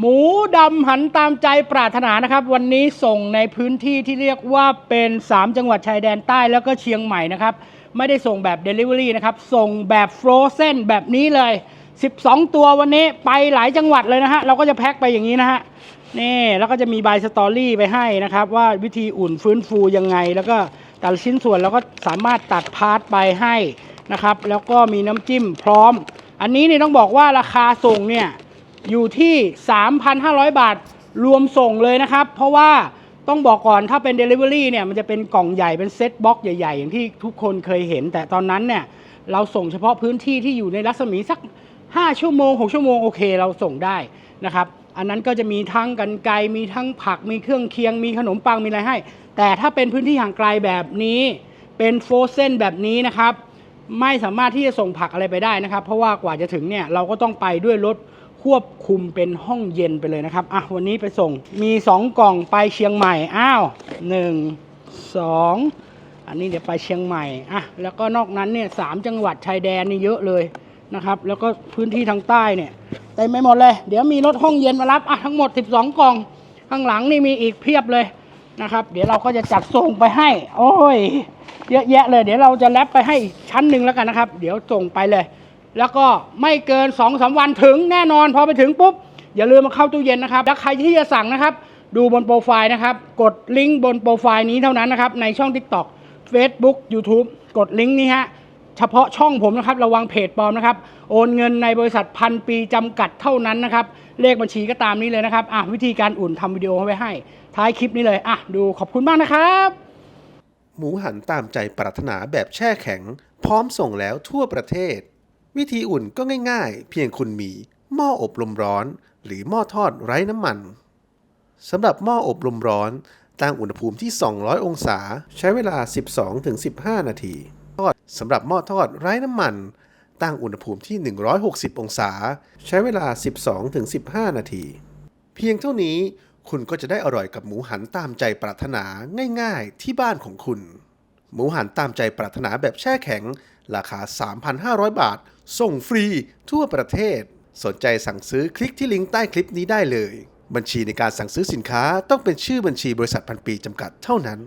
หมูดำหันตามใจปรารถนานะครับ วันนี้ส่งในพื้นที่ที่เรียกว่าเป็น 3 จังหวัดชายแดนใต้แล้วก็เชียงใหม่นะครับ ไม่ได้ส่งแบบ Delivery นะครับ ส่งแบบฟรอเซนแบบนี้เลย 12 ตัววันนี้ไปหลายจังหวัดเลยนะฮะ เราก็จะแพ็คไปอย่างนี้นะฮะ นี่แล้วก็จะมีใบสตอรี่ไปให้นะครับ ว่าวิธีอุ่นฟื้นฟูยังไง แล้วก็แต่ละชิ้นส่วนเราก็สามารถตัดพาร์ทไปให้นะครับแล้วก็มีน้ำจิ้มพร้อม อันนี้เนี่ยต้องบอกว่าราคาส่งเนี่ย อยู่ที่ 3,500 บาทรวมส่งเลยนะครับ เพราะว่าต้องบอกก่อนถ้าเป็น Delivery เนี่ยมันจะเป็นกล่องใหญ่เป็นเซ็ตบ็อกใหญ่ ๆ อย่างที่ทุกคนเคยเห็น แต่ตอนนั้นเนี่ยเราส่งเฉพาะพื้นที่ที่อยู่ในรัศมีสัก 5 ชั่วโมง 6 ชั่วโมงโอเคเราส่งได้นะครับอันนั้นก็จะมีทั้งกันไกมีทั้งผักมีเครื่องเคียง มีขนมปังมีอะไรให้ แต่ถ้าเป็นพื้นที่ห่างไกลแบบนี้เป็นโฟรเซนแบบนี้นะครับ ไม่สามารถที่จะส่งผักอะไรไปได้นะครับ เพราะว่ากว่าจะถึงเนี่ยเราก็ต้องไปด้วยรถ ควบคุมเป็นห้องเย็นไปเลยนะครับ อะ วันนี้ไปส่ง มี 2 กล่องไปเชียงใหม่ อ้าว1 2 อันนี้เดี๋ยวไปเชียงใหม่ อะ แล้วก็นอกนั้นเนี่ยสามจังหวัดชายแดนนี่เยอะเลยนะครับ แล้วก็พื้นที่ทางใต้เนี่ยเต็มไปหมดเลย เดี๋ยวมีรถห้องเย็นมารับ อะ ทั้งหมด 12 กล่อง ข้างหลังนี่มีอีกเพียบเลยนะครับ เดี๋ยวเราก็จะจัดส่งไปให้ โอ้ย เยอะแยะเลย เดี๋ยวเราจะแรปไปให้ชั้นหนึ่งแล้วกันนะครับ เดี๋ยวส่งไปเลย แล้วก็ไม่เกิน2อสวันถึงแน่นอน พอไปถึงปุ๊บ อย่าลืมมาเข้าตู้เย็นนะครับแล้วใครที่จะสั่งนะครับ ดูบนโปรไฟล์นะครับ กดลิงก์บนโปรไฟล์นี้เท่านั้นนะครับ ในช่อง TikTok Facebook YouTube กดลิงก์นี้ฮะเฉพาะช่องผมนะครับ ระวังเพจปลอมนะครับ โอนเงินในบริษัทพันปีจำกัดเท่านั้นนะครับ เลขบัญชีก็ตามนี้เลยนะครับอะวิธีการอุ่นทำวิดีโอไว้ให้ ท้ายคลิปนี้เลยอะดูขอบคุณมากนะครับหมูหันตามใจปรารถนาแบบแช่แข็ง พร้อมส่งแล้วทั่วประเทศ วิธีอุ่นก็ง่ายๆ เพียงคุณมีหม้ออบลมร้อน หรือหม้อทอดไร้น้ำมันสำหรับหม้ออบลมร้อนตั้งอุณหภูมิที่ 200 องศา ใช้เวลา 12-15 นาที ทอดสำหรับหม้อทอดไร้น้ำมัน ตั้งอุณหภูมิที่ 160 องศา ใช้เวลา 12-15 นาที เพียงเท่านี้คุณก็จะได้อร่อยกับหมูหันตามใจปรารถนาง่ายๆที่บ้านของคุณ หมูหันตามใจปรารถนาแบบแช่แข็ง ราคา 3,500 บาท ส่งฟรีทั่วประเทศ สนใจสั่งซื้อคลิกที่ลิงก์ใต้คลิปนี้ได้เลย บัญชีในการสั่งซื้อสินค้าต้องเป็นชื่อบัญชีบริษัทพันปีจำกัดเท่านั้น